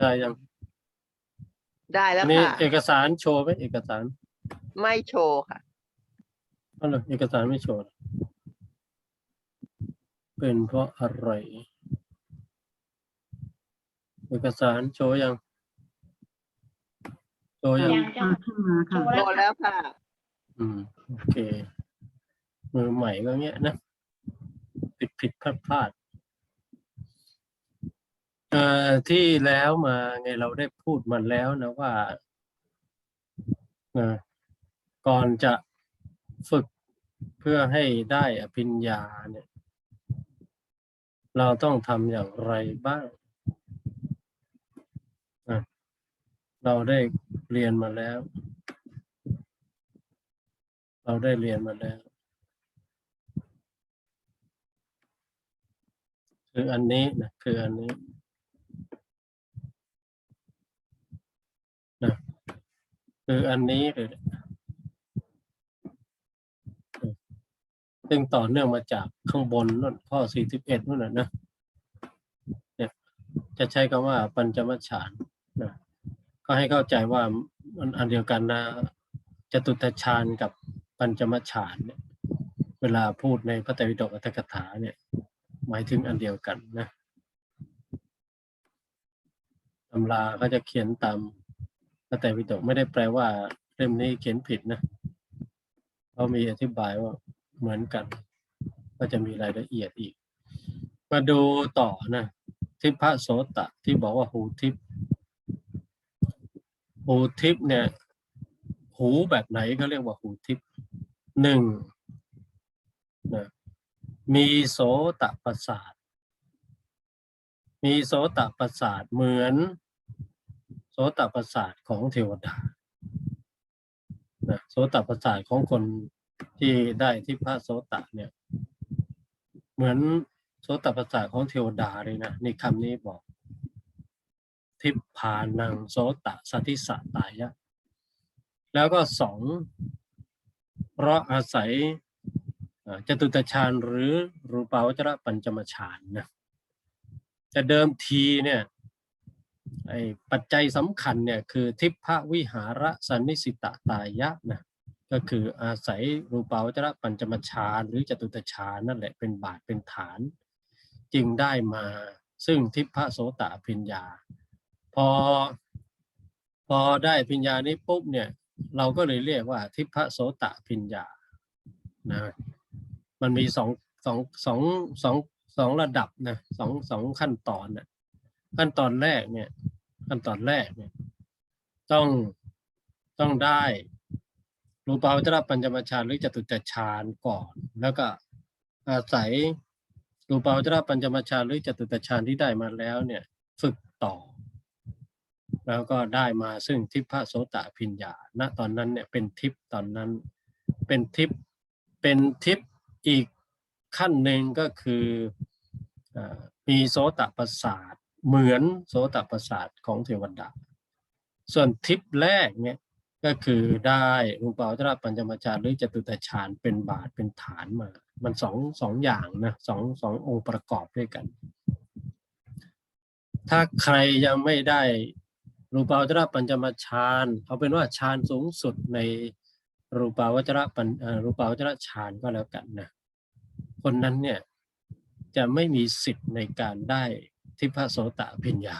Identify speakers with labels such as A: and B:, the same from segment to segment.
A: ได้ยัง
B: ได้แล้
A: อั
B: วน
A: นี้
B: ค่ะ
A: เอกสารโชว์ไหมเอกสาร
B: ไม่โชว์ค่ะ
A: อ๋อเหรอเอกสารไม่โชว์เหรอเป็นเพราะอะไร เอกสารโชว์ยัง โชว์ยัง
C: ยังจะ
D: อ่าขึ้นมาค่ะ
B: โชว์แล้วค่ะ
A: อืมโอเคมือใหม่ก็เงี้ยนะ ผิดผิดพลาดพลาด เอ่อที่แล้วมาไงเราได้พูดมาแล้วนะว่าก่อนจะฝึกเพื่อให้ได้อภิญญาเนี่ย เราต้องทำอย่างไรบ้างอะเราได้เรียนมาแล้ว เราได้เรียนมาแล้วคืออันนี้นะคืออันนี้นะ คืออันนี้เลยนะซึ่งต่อเนื่องมาจากข้างบนนั่นข้อสี่สิบเอ็ดนั่นนะนะเนี่ยจะใช้คำว่าปัญจมัชฌานนะก็ให้เข้าใจว่ามันอันเดียวกันนะจตุตฌานกับปัญจมัชฌานเนี่ยเวลาพูดในพระไตรปิฎกอัตถกถาเนี่ย หมายถึงอันเดียวกันนะตำราเขาจะเขียนตาม พระไตรปิฎกไม่ได้แปลว่าเล่มนี้เขียนผิดนะเขามีอธิบายว่าเหมือนกัน ก็จะมีรายละเอียดอีก มาดูต่อนะทิพะโสตะที่บอกว่าหูทิพหูทิพเนี่ย หูแบบไหนเขาเรียกว่าหูทิพหนึ่งนะมีโสตประสาท มีโสตประสาทเหมือน ตประสาทของเทวดาโสตประสาทของคนที่ได้ที่พระโสตเนี่ย เหมือนโสตประสาทของเทวดาเลยนะนี่คำนี้บอก ทิพพานังโสตสติสตายะ แล้วก็สองเพราะอาศัยจตุตฌานหรือรูปาวจระปัญจมฌานนะแต่เดิมทีเนี่ย ไอ้ปัจจัยสำคัญเนี่ยคือทิพพวิหารสันนิสิตตายะนะก็คืออาศัยรูปาวจระปัญจมฌานหรือจตุตฌานนั่นแหละเป็นบาทเป็นฐาน จึงได้มาซึ่งทิพพโสตอภิญญา พอพอได้อภิญญานี้ปุ๊บเนี่ยเราก็เลยเรียกว่าทิพโสตอภิญญานะมันมีสองสองสองสองสองระดับนะสองสองขั้นตอนนะ ขั้นตอนแรกเนี่ยขั้นตอนแรกเนี่ยต้องต้องได้รูปาวจระปัญจมฌานหรือจตุตฌานก่อน แล้วก็อาศัยรูปาวจระปัญจมฌานหรือจตุตฌานที่ได้มาแล้วเนี่ยฝึกต่อ แล้วก็ได้มาซึ่งทิพโสตพิญญาณตอนนั้นเนี่ยเป็นทิพตอนนั้นเป็นทิพเป็นทิพอีกขั้นหนึ่งก็คืออมีโสตประสาท เหมือนโสตประสาทของเทวดา ส่วนทิพแรกเนี่ยก็คือได้รูปาวจระปัญจมฌานหรือจตุตฌานเป็นบาทเป็นฐานมา มันสองสองอย่างนะสองสององค์ประกอบด้วยกัน ถ้าใครยังไม่ได้รูปาวจระปัญจมฌานเอาเป็นว่าฌานสูงสุดในรูปาวจระปัญรูปาวจระฌานก็แล้วกันนะคนนั้นเนี่ยจะไม่มีสิทธิ์ในการได้ ทิพโสตพิญญา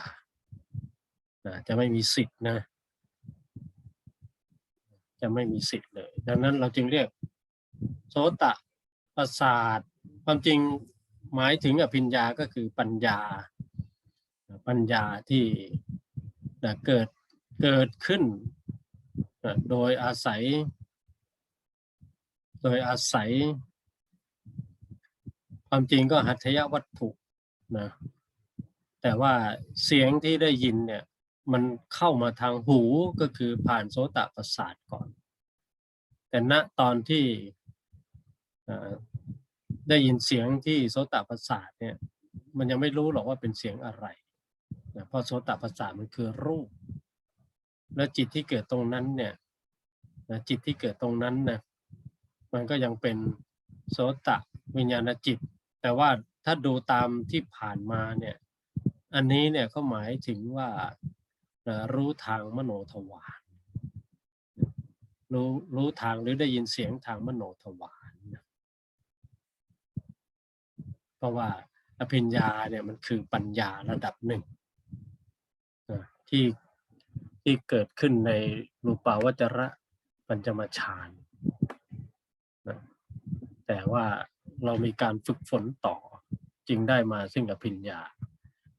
A: นะจะไม่มีสิทธิ์นะ จะไม่มีสิทธิ์เลย ดังนั้นเราจึงเรียกโสตประสาท ความจริงหมายถึงอภิญญาก็คือปัญญา ปัญญาที่นะเกิดเกิดขึ้นนะโดยอาศัย โดยอาศัย ความจริงก็หัตถยวัตถุนะ แต่ว่าเสียงที่ได้ยินเนี่ยมันเข้ามาทางหูก็คือผ่านโสตประสาทก่อน แต่ณตอนที่ได้ยินเสียงที่โสตประสาทเนี่ยมันยังไม่รู้หรอกว่าเป็นเสียงอะไรนะเพราะโสตประสาทมันคือรูป แล้วจิตที่เกิดตรงนั้นเนี่ยนะจิตที่เกิดตรงนั้นนะมันก็ยังเป็นโสตวิญญาณจิต แต่ว่าถ้าดูตามที่ผ่านมาเนี่ย อันนี้เนี่ยเขาหมายถึงว่ารู้ทางมโนทวารรู้รู้ทางหรือได้ยินเสียงทางมโนทวารนเพราะว่าอภิญญาเนี่ยมันคือปัญญาระดับหนึ่งที่ที่เกิดขึ้นในรูปาวจระปัญจมฌานแต่ว่าเรามีการฝึกฝนต่อจึงได้มาซึ่งอภิญญา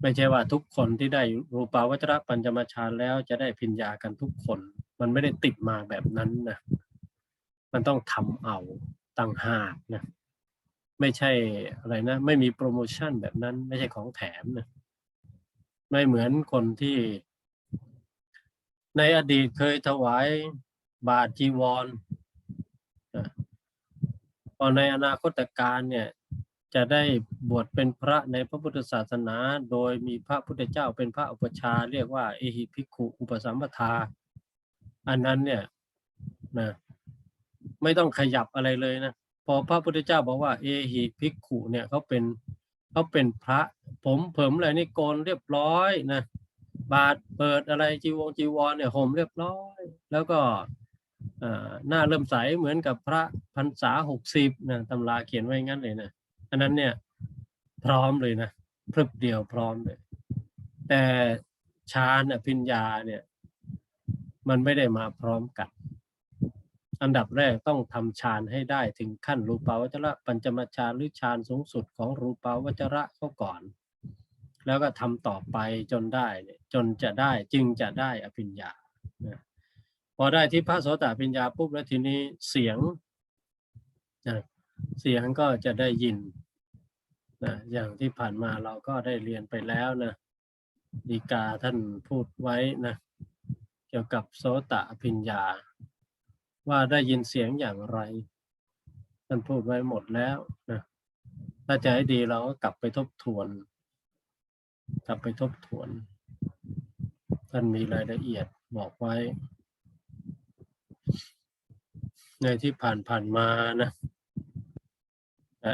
A: ไม่ใช่ว่าทุกคนที่ได้รูปาวัจระปัญจมฌานแล้วจะได้อภิญญากันทุกคน มันไม่ได้ติดมาแบบนั้นนะมันต้องทำเอาต่างหากนะไม่ใช่อะไรนะ ไม่มีโปรโมชั่นแบบนั้น ไม่ใช่ของแถมนะไม่เหมือนคนที่ ในอดีตเคยถวายบาทจีวรนะพอในอนาคตการเนี่ย จะได้บวชเป็นพระในพระพุทธศาสนา โดยมีพระพุทธเจ้าเป็นพระอุปชาเรียกว่าเอหิภิกขุอุปสัมปทา อันนั้นเนี่ยนะไม่ต้องขยับอะไรเลยนะพอพระพุทธเจ้าบอกว่าเอหิภิกขุเนี่ยเขาเป็นเขาเป็นพระ ผมเผิมอะไรนี่โกนเรียบร้อยนะบาทเปิดอะไรจีวงจีวรเนี่ยห่มเรียบร้อย แล้วก็หน้าเริ่มใสเหมือนกับพระพรรษาหกสิบนะตำราเขียนไว้งั้นเลยนะ อันนั้นเนี่ย พร้อมเลยนะพรึบเดียวพร้อมเลย แต่ฌานอภิญญาเนี่ย มันไม่ได้มาพร้อมกัน อันดับแรกต้องทำฌานให้ได้ถึงขั้นรูปาวัจระปัญจมฌานหรือฌานสูงสุดของรูปาวัจระเขาก่อน แล้วก็ทำต่อไปจนได้เนี่ยจนจะได้จึงจะได้อภิญญาพอได้ที่พระโสตอภิญญาปุ๊บแล้วทีนี้เสียงนะเสียงก็จะได้ยิน นะอย่างที่ผ่านมาเราก็ได้เรียนไปแล้วนะดีกาท่านพูดไว้นะเกี่ยวกับโสตอภิญญา ว่าได้ยินเสียงอย่างไร ท่านพูดไว้หมดแล้วนะถ้าจะให้ดีเราก็กลับไปทบทวน กลับไปทบทวน ท่านมีรายละเอียดบอกไว้ ในที่ผ่านผ่านมานะ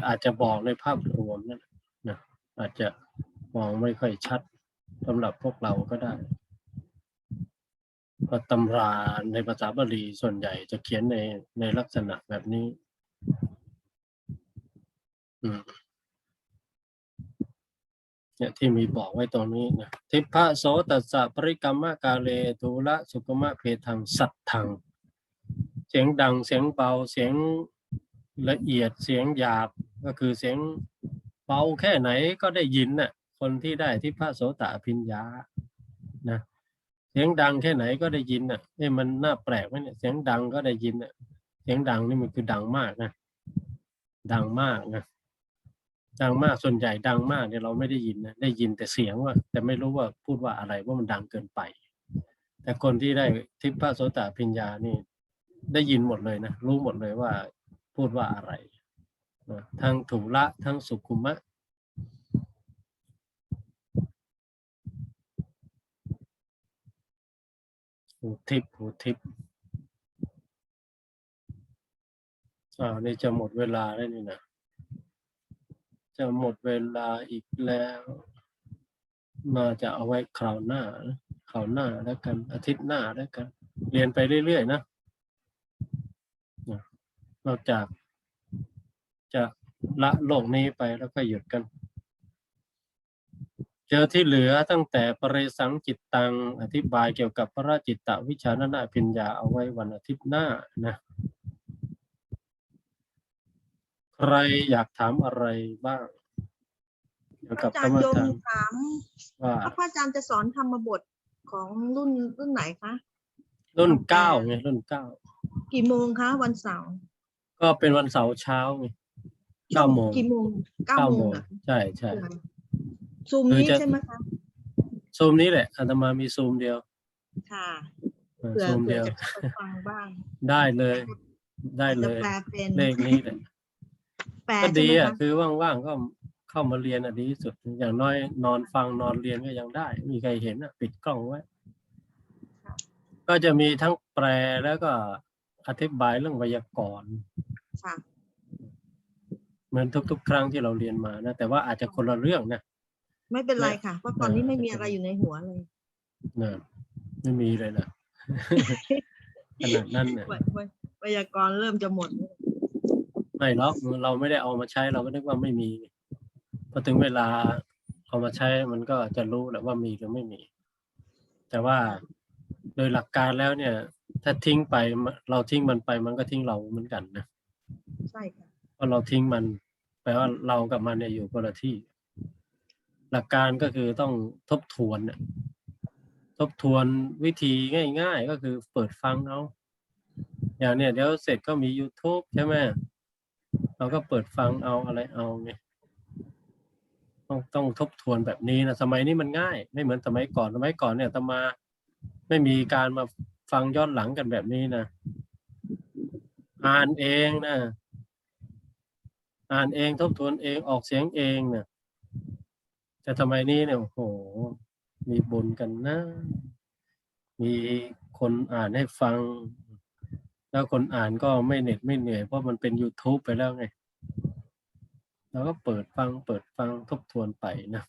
A: อาจจะบอกในภาพรวมนั่นนะอาจจะมองไม่ค่อยชัดสำหรับพวกเราก็ได้พระตำราในภาษาบาลีส่วนใหญ่จะเขียนในในลักษณะแบบนี้ เนี่ยที่มีบอกไว้ตรงนี้นะทิพะโสตัสสะปริกรรมะกาเลทูละสุกมะเพทังสัตทัง เสียงดังเสียงเบาเสียง ละเอียดเสียงหยาบก็คือเสียงเบาแค่ไหนก็ได้ยินน่ะคนที่ได้ทิพะโสตอภิญญานะเสียงดังแค่ไหนก็ได้ยินน่ะนี่มันน่าแปลกไหมเนี่ยเสียงดังก็ได้ยินน่ะเสียงดังนี่มันคือดังมากนะดังมากนะดังมากส่วนใหญ่ดังมากเนี่ยเราไม่ได้ยินนะได้ยินแต่เสียงว่า แต่ไม่รู้ว่าพูดว่าอะไรว่ามันดังเกินไป แต่คนที่ได้ทิพะโสตพิญญานี่ได้ยินหมดเลยนะรู้หมดเลยว่า พูดว่าอะไร ทั้งถูละทั้งสุขุมะหูทิพหูทิพอ่านี่จะหมดเวลาแล้วนี่นะ จะหมดเวลาอีกแล้วน่าจะเอาไว้คราวหน้าคราวหน้าแล้วกันอาทิตย์หน้าแล้วกัน เรียนไปเรื่อยๆนะ นอกจากจะละโลกนี้ไปแล้วก็หยุดกัน เจอที่เหลือตั้งแต่ปริสังจิตตัง อธิบายเกี่ยวกับพระจิตตวิชานาพิญญาเอาไว้วันอาทิตย์หน้านะ ใครอยากถามอะไรบ้างเกี่ยวกับ
C: อาจากร
A: รรม
C: ย์โยม
A: ฐาน
C: ถาม
A: ว่า
C: ว่า พระอาจารย์จะสอนธรรมบทของรุ่นรุ่นไหนคะ
A: รุ่นเก้าไงรุ่นเก้า
C: กี่โมงคะวันเสาร์
A: ก็เป็นวันเสาร์เช้าไงเก้าโมง
C: กี่โมงเก้า
A: เก้า
C: โม
A: โม
C: ง
A: ง
C: อะ
A: ใช่ใช่
C: ซูม
A: คือ
C: นี้
A: จะ
C: ใช่ไหมคะ
A: ซูมนี้แหละอาตมามีซูมเดียว
C: ค่ะ
A: เออ
C: เผื่อ
A: ซูม
C: เผื่
A: เดี
C: อ
A: ยว
C: จะเข้าไปฟังบ้าง
A: ได้เลย ได้เล
C: จะ
A: ย
C: แปลเป็น
A: เลขนี้แหละ
C: แปล
A: ก็
C: ใช่
A: ดี
C: ไหม
A: อะ
C: คะ
A: คือว่างๆก็เข้ามาเรียนอะดีที่สุด อย่างน้อยนอนฟังนอนเรียนก็ยังได้ มีใครเห็นอะ ปิดกล้องไว้ ก็จะมีทั้งแปลแล้วก็ อธิบายเรื่องไวยากรณ์
C: ค่ะ
A: เหมือนทุก ๆ ครั้งที่เราเรียนมานะ แต่ว่าอาจจะคนละเรื่องนะ
C: ไม่เป็นไรค่ะ เพราะตอนนี้ไม่มีอะไรอยู่ในหัวเลย
A: นะไม่มีเลยนะขนาดนั้นเนี่ย
C: ไวไวไวยากรณ์เริ่มจะหมดแล้ว
A: ไม่หรอกเราไม่ได้เอามาใช้เราก็นึกว่าไม่มีพอถึงเวลาเอามาใช้มันก็จะรู้แหละว่ามีหรือไม่มี แต่ว่า โดยหลักการแล้วเนี่ย ถ้าทิ้งไปมเราทิ้งมันไปมันก็ทิ้งเราเหมือนกันนะ
C: ใช่ค่ะ
A: เพราะเราทิ้งมันแปลว่าเรากับมันเนี่ยอยู่คนละที่ หลักการก็คือต้องทบทวนน่ะทบทวนวิธีง่าย ๆ ก็คือเปิดฟังเอาอย่างเนี่ยเดี๋ยวเสร็จก็มี YouTube ใช่ไหมเราก็เปิดฟังเอาอะไรเอาไงต้องต้องทบทวนแบบนี้นะสมัยนี้มันง่าย ไม่เหมือนสมัยก่อนสมัยก่อนเนี่ยอาตมา ไม่มีการมาฟังย้อนหลังกันแบบนี้นะ อ่านเองนะ อ่านเองทบทวนเองออกเสียงเองนี่ยแต่ทำไมนี้เนี่ยโอ้โห มีบนกันนะ มีคนอ่านให้ฟัง แล้วคนอ่านก็ไม่เหน็ดไม่เหนื่อย เพราะมันเป็น YouTube ไปแล้วไงเราก็เปิดฟังเปิดฟังทบทวนไปนะ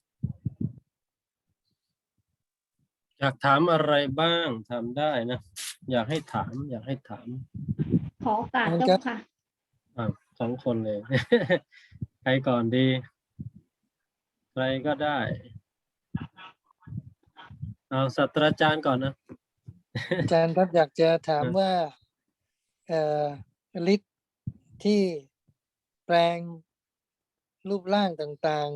A: อยากถามอะไรบ้างถามได้นะ อยากให้ถาม อยากให้ถาม
D: ขอโอกาส
E: งั้น
D: เจ้า
E: ก็
D: ค่ะ
A: อ่าสองคนเลย ใครก่อนดี ใครก็ได้เอาศาสตราจารย์ก่อนนะ
E: อาจารย์ครับอยากจะถาม
A: เออ
E: ว่าเอ่อฤทธิ์ที่แปลงรูปร่างต่าง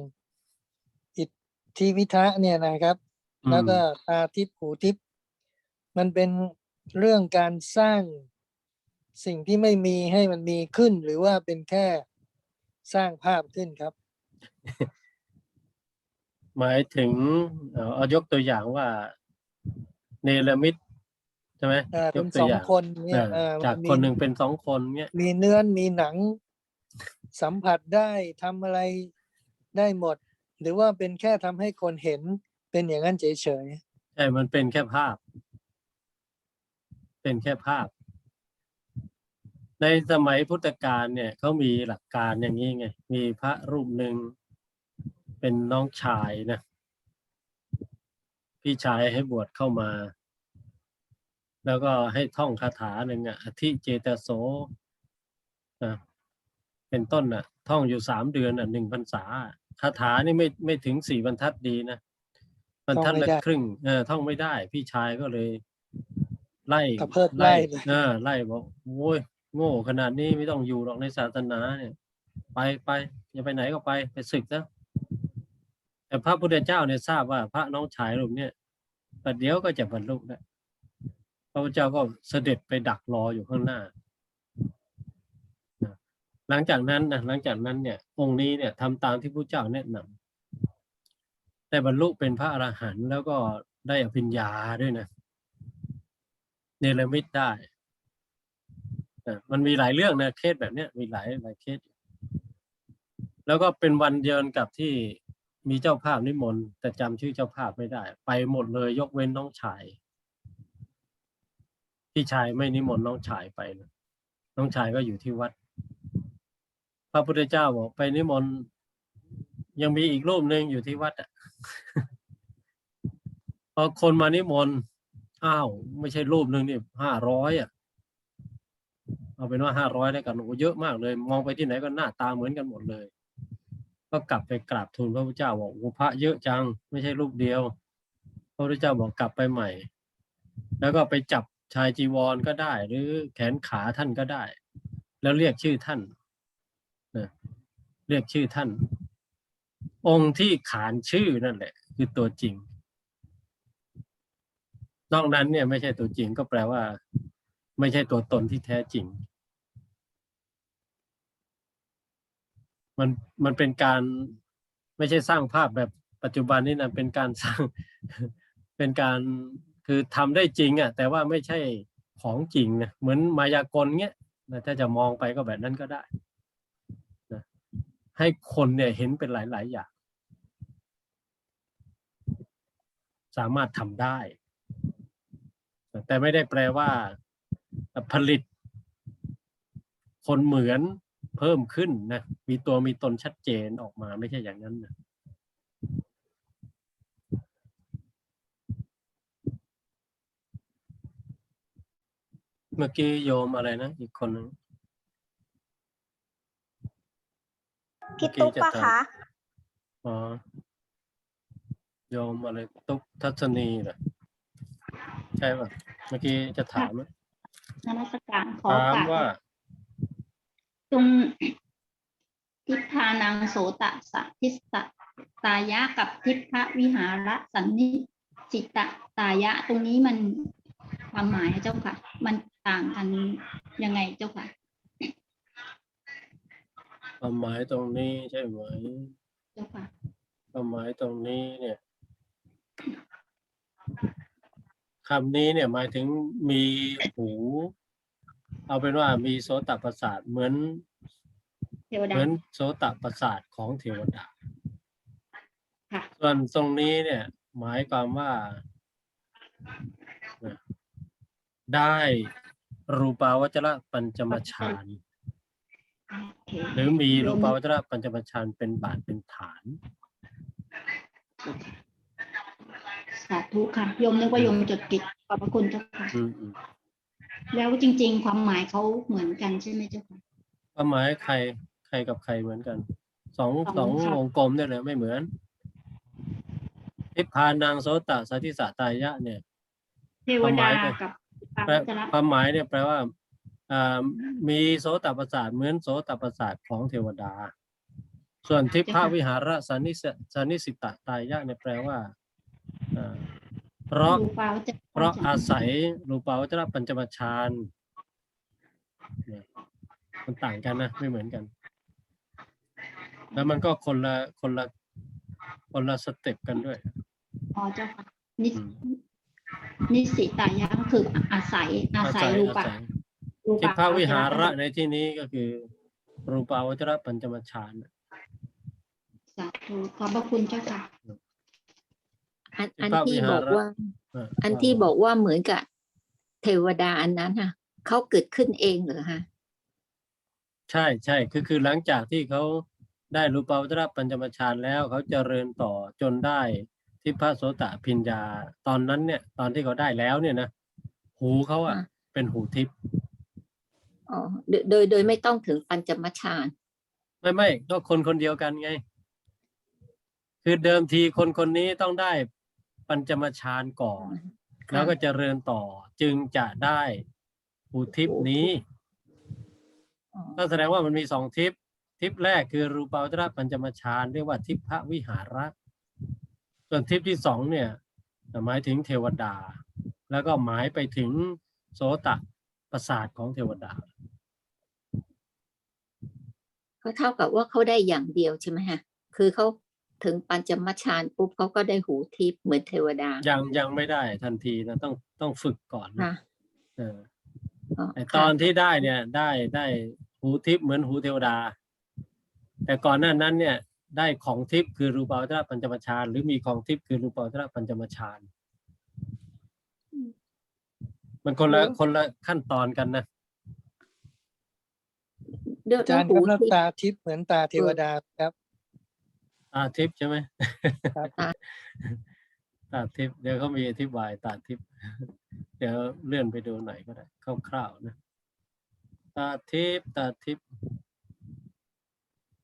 E: ๆ อิทธิวิทะเนี่ยนะครับ
A: อืม
E: แล้วก็ตาทิพย์หูทิพย์มันเป็นเรื่องการสร้างสิ่งที่ไม่มีให้มันมีขึ้น หรือว่าเป็นแค่สร้างภาพขึ้นครับ
A: หมายถึงเอาเอายกตัวอย่างว่าเนรมิตใช่ไหม
E: อ่ายเป็
A: ก
E: น
A: ตั
E: ส
A: ว
E: อง
A: อย่าง
E: คนเนี่
A: เอยอ
E: เอ่อ
A: จาก
E: มี
A: คนหนึ่งเป็นสองคนเนี้ย
E: มีเนื้อมีหนังสัมผัสได้ทำอะไรได้หมด หรือว่าเป็นแค่ทำให้คนเห็น เป็นอย่างนั้นเฉย
A: ใช่มันเป็นแค่ภาพ เป็นแค่ภาพ ในสมัยพุทธกาลเนี่ยเขามีหลักการอย่างนี้ไง มีพระรูปหนึ่งเป็นน้องชายนะ พี่ชายให้บวชเข้ามา แล้วก็ให้ท่องคาถาหนึ่งอะอธิเจตโสนะเป็นต้นอะท่องอยู่สามเดือนอะหนึ่งพรรษาคาถานี่ไม่ไม่ถึงสี่บรรทัดดีนะ บรรทัดละครึ่งเออท่องไม่ได้ พี่ชายก็เลย ไล่
E: ๆกระเพิดไล่เลย
A: เออไล่บอกโอ้ยโง่ขนาดนี้ไม่ต้องอยู่หรอกในศาสนาเนี่ย ไปไปอย่าไปไหนก็ไปไปศึกซะแต่พระพุทธเจ้าเนี่ยทราบว่าพระน้องชายรูปเนี่ยประเดี๋ยวก็จะบรรลุแล้วพระพุทธเจ้าก็เสด็จไปดักรออยู่ข้างหน้านะหลังจากนั้นนะหลังจากนั้นเนี่ยองค์นี้เนี่ยทำตามที่พระเจ้าแนะนำ ได้บรรลุเป็นพระอรหันต์แล้วก็ได้อภิญญาด้วยนะเนรมิตได้มันมีหลายเรื่องนะเคสแบบเนี้ยมีหลายหลายเคส แล้วก็เป็นวันเดียวกับที่มีเจ้าภาพนิมนต์แต่จำชื่อเจ้าภาพไม่ได้ ไปหมดเลยยกเว้นน้องชาย พี่ชายไม่นิมนต์น้องชายไปนะน้องชายก็อยู่ที่วัด พระพุทธเจ้าบอกไปนิมนต์ยังมีอีกรูปหนึ่งอยู่ที่วัดอะ พอคนมานิมนต์อ้าว ไม่ใช่รูปหนึ่งนี่ห้าร้อยอะ เอาเป็นว่าห้าร้อยได้กันโอ้เยอะมากเลย มองไปที่ไหนก็หน้าตาเหมือนกันหมดเลย ก็กลับไปกราบทูลพระพุทธเจ้าบอกโอ้พระเยอะจัง ไม่ใช่รูปเดียว พระพุทธเจ้าบอกกลับไปใหม่ แล้วก็ไปจับชายจีวรก็ได้ หรือแขนขาท่านก็ได้ แล้วเรียกชื่อท่านนะเรียกชื่อท่าน องค์ที่ขานชื่อนั่นแหละ คือตัวจริง นอกนั้นเนี่ยไม่ใช่ตัวจริงก็แปลว่า ไม่ใช่ตัวตนที่แท้จริง มันมันเป็นการไม่ใช่สร้างภาพแบบปัจจุบันนี่นะเป็นการสร้างเป็นการคือทำได้จริงอะแต่ว่าไม่ใช่ของจริงนะเหมือนมายากลเงี้ยนะถ้าจะมองไปก็แบบนั้นก็ได้นะให้คนเนี่ยเห็นเป็นหลาย ๆ อย่าง สามารถทำได้ แต่ไม่ได้แปลว่า ผลิต คนเหมือนเพิ่มขึ้นนะ มีตัวมีตนชัดเจนออกมาไม่ใช่อย่างนั้นนะเมื่อกี้โยมอะไรนะ อีกคนนึง
C: พี่ตุ๊กปะคะ
A: อ๋อ โยมอะไรตุ๊กทัศนีเหรอใช่ป่ะ เมื่อกี้จะถามอะ
D: นมัสการขอ
A: ถาม
D: กราบ
A: ว่า
D: ตรงทิพานังโสตสะทิสตตายะกับทิพวิหารสันนิจิตะตายะ ตรงนี้มันความหมายเจ้าค่ะ มันต่างกันยังไงเจ้าค่ะ
A: ความหมายตรงนี้ใช่ไหม
D: เจ้าค่ะ
A: ความหมายตรงนี้เนี่ย คำนี้เนี่ยหมายถึงมีหู เอาเป็นว่ามีโสตประสาทเหมือน
D: เทว
A: เห
D: ดา
A: มือนโสตประสาทของเทวดา
D: ค่ะ
A: ส่วนตรงนี้เนี่ยหมายความว่านะได้รูปาวจระปัญจมฌาน
D: โอเค
A: หรือมีรูปาวจระปัญจมฌานเป็นบาทเป็นฐาน
D: สาธุค่ะโยมนึกว่าโยมจดผิดขอบพระคุณเจ้าค่ะ
A: อืมอืม
D: แล้วจริง ๆ ความหมายเขาเหมือนกันใช่ไหมเจ้าค่ะ
A: ความหมายใครใครกับใครเหมือนกันสอง
D: ส
A: ส
D: อ
A: องง
D: ค่ะ
A: วงกลมเนี่ยเลยไม่เหมือนทิพพานางโสตสัติสะตายะ เนี่ย
D: เทวดากับ
A: แปล
D: พระ
A: ความหมายเนี่ยแปลว่าอ่ามีโสตประสาทเหมือนโสตประสาทของเทวดา ส่วนทิพพวิหารสันนิสสันนิสิตตายะเนี่ยแปลว่าอ่า เพราะ
D: รูปาวจ
A: เพราะอาศัยรูปาวจระปัญจมฌานเนี่ยมันต่างกันนะไม่เหมือนกัน แล้วมันก็คนละคนละคนละสเต็ปกันด้วย
D: อ๋อเจ้าค่ะนิส
A: อืม
D: นิสิตายะก็คืออาศัยอาศัยรูปะ
A: อาศัย
D: รู
A: ทิพ
D: ปะ
A: พวิหาระในที่นี้ก็คือ รูปาวจระปัญจมฌาน
D: สาธุขอบพระคุณเจ้าค่ะ
F: อัน
A: ที่
F: อัน
A: พระ
F: ที่
A: วิหาร
F: บอกว่า
A: เอั
F: นที่บอกว่าเหมือนกับเทวดาอันนั้นค่ะเขาเกิดขึ้นเองเหรอฮะ
A: ใช่ใช่คือคือหลังจากที่เขาได้รูปาวจระปัญจมฌานแล้วเขาเจริญต่อจนได้ทิพพโสตพิญญา ตอนนั้นเนี่ย ตอนที่เขาได้แล้วเนี่ยนะหูเขาอะ
F: อะ
A: เป็นหูทิพย์
F: อ๋อโดยโดยโดยไม่ต้องถึงปัญจมฌาน
A: ไม่ไม่ก็คนคนเดียวกันไง คือเดิมทีคนคนนี้ต้องได้ ปัญจมฌานก่อน แล้วก็เจริญต่อจึงจะได้หูทิพย์นี้
F: อ๋อ
A: ก็แสดงว่ามันมีสองทิพย์ทิพย์แรกคือรูปาวจระปัญจมฌานเรียกว่าทิพพวิหาระส่วนทิพย์ที่สองเนี่ยหมายถึงเทวดา แล้วก็หมายไปถึงโสตประสาทของเทวดา
F: ก็เท่ากับว่าเขาได้อย่างเดียวใช่ไหมฮะ คือเขา ถึงปัญจมฌานปุ๊บเขาก็ได้หูทิพย์เหมือนเทวดา
A: ยังยังไม่ได้ทันทีนะต้องต้องฝึกก่อนนะ
F: ค่ะ
A: เออ
F: อ๋อ
A: ไอ
F: ค่ะ
A: ตอนที่ได้เนี่ยได้ได้หูทิพย์เหมือนหูเทวดา แต่ก่อนหน้านั้นเนี่ยได้ของทิพย์คือรูปาวจระปัญจมฌานหรือมีของทิพย์คือรูปาวจระปัญจมฌานมันคนละคนละขั้นตอนกันนะ
F: เดี๋ยว
E: อาจารย์
F: หู
E: กำลัง
F: ทิพย์
E: ตาทิพย์เหมือนตาเทวดาครับ
A: ตาทิพย์ใช่ไหม
E: ครับ
F: ตา
A: ตาทิพย์เดี๋ยวเขามีอธิบายตาทิพย์เดี๋ยวเลื่อนไปดูหน่อยก็ได้คร่าวๆนะตาทิพย์ตาทิพย์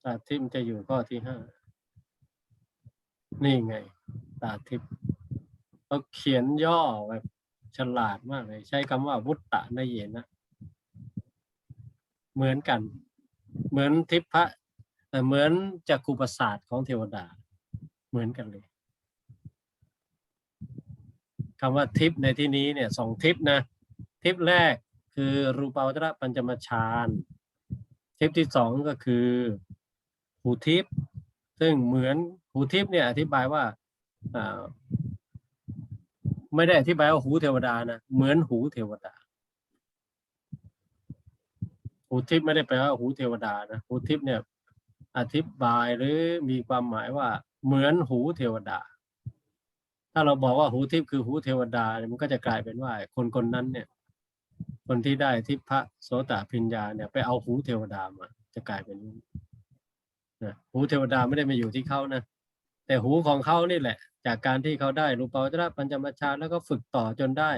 A: ตาทิพย์มันจะอยู่ข้อที่ห้านี่ไง ตาทิพย์เขาเขียนย่อแบบฉลาดมากเลย ใช้คำว่าวุตตะนเยนะ เหมือนกัน เหมือนทิพพะแต่ เหมือนจักขุประสาทของเทวดาเหมือนกันเลยคำว่าทิพในที่นี้เนี่ยสองทิพนะทิพแรกคือรูปาวจระปัญจมฌานทิพที่สองก็คือหูทิพซึ่งเหมือนหูทิพเนี่ยอธิบายว่าไม่ได้อธิบายว่าหูเทวดานะเหมือนหูเทวดา หูทิพไม่ได้แปลว่าหูเทวดานะหูทิพเนี่ย อธิบายหรือมีความหมายว่าเหมือนหูเทวดา ถ้าเราบอกว่าหูทิพย์คือหูเทวดาเนี่ยมันก็จะกลายเป็นว่า คนคนนั้นเนี่ย คนที่ได้ทิพพะโสตพิญญาเนี่ยไปเอาหูเทวดามา จะกลายเป็นนะหูเทวดาไม่ได้มาอยู่ที่เขานะแต่หูของเขานี่แหละ จากการที่เขาได้รูปาวจระปัญจมฌาแล้วก็ฝึกต่อจนได้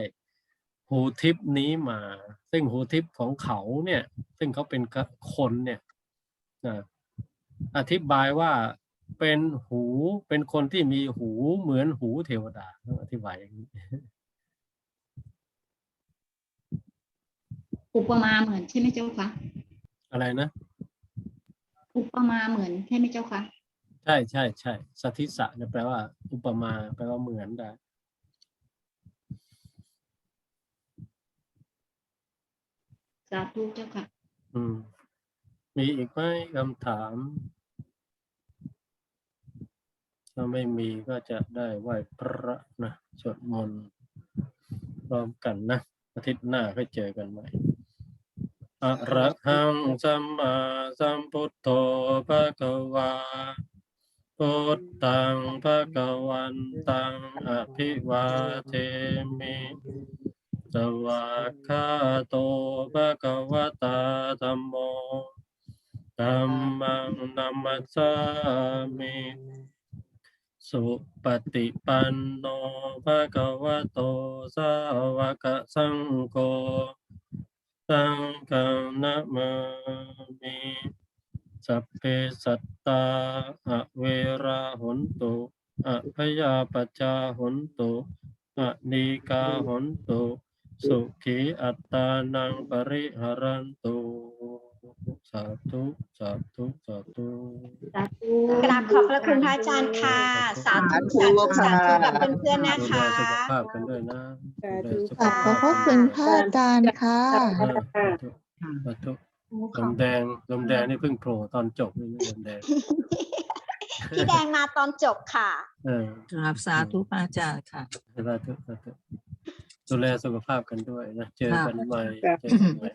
A: หูทิพนี้มา ซึ่งหูทิพของเขาเนี่ย ซึ่งเขาเป็นคนเนี่ยนะ อธิบายว่าเป็นหูเป็นคนที่มีหูเหมือนหูเทวดาต้องอธิบายอย่างนี้
D: อุปมาเหมือนใช่ไหมเจ้าคะ
A: อะไรนะ
D: อุปมาเหมือนใช่ไหมเจ้าคะ
A: ใช่ใช่ใช่สัทธิสะเนี่ยแปลว่า อุปมาแปลว่าเหมือนได้
D: สาธุเจ้าค่ะ
A: อืม มีอีกไหมคำถาม ถ้าไม่มีก็จะได้ไหว้พระนะสวดมนต์พร้อมกันนะอาทิตย์หน้าค่อยเจอกันใหม่อระหังสัมมาสัมพุทโธภะคะวาพุทธังภะคะวันตังอภิวาเทมิสวากขาโตภะคะวตาธัมโม ธัมมังนัมมัสสามิสุปฏิปันโนภะคะวะโตสาวกสังโฆสังฆังนะมามิสัพเพสัตตาอะเวราหุนตุอะพยาปจาหุนตุอะนีกาหุนตุ สุขีอัตตานังปริหารันตุ สาธุสาธุสาธุ
D: สาธุ
G: กราบขอบพระคุณพระอาจารย์ค่ะ สาธุสาธุสาธุกับเพื่อนๆนะ
A: ดูแล
G: คะ
A: สุขภาพกันด้วยนะดูแลสุข
C: ขอบ
A: ภาพ
C: พระคุณพระอาจารย์ค่ะ
A: เออสาธุสาธุลมแดงลมแดงนี่เพิ่งโผล่ตอนจบนี่นะลมแดง
G: พี่แดงมาตอนจบค่ะ
A: เออก
H: ราบสาธุพระอาจารย์ค่ะ
A: สาธุสาธุดูแลสุขภาพกันด้วยนะเจอกันใหม่
H: ค่ะ
A: เจอกันใหม่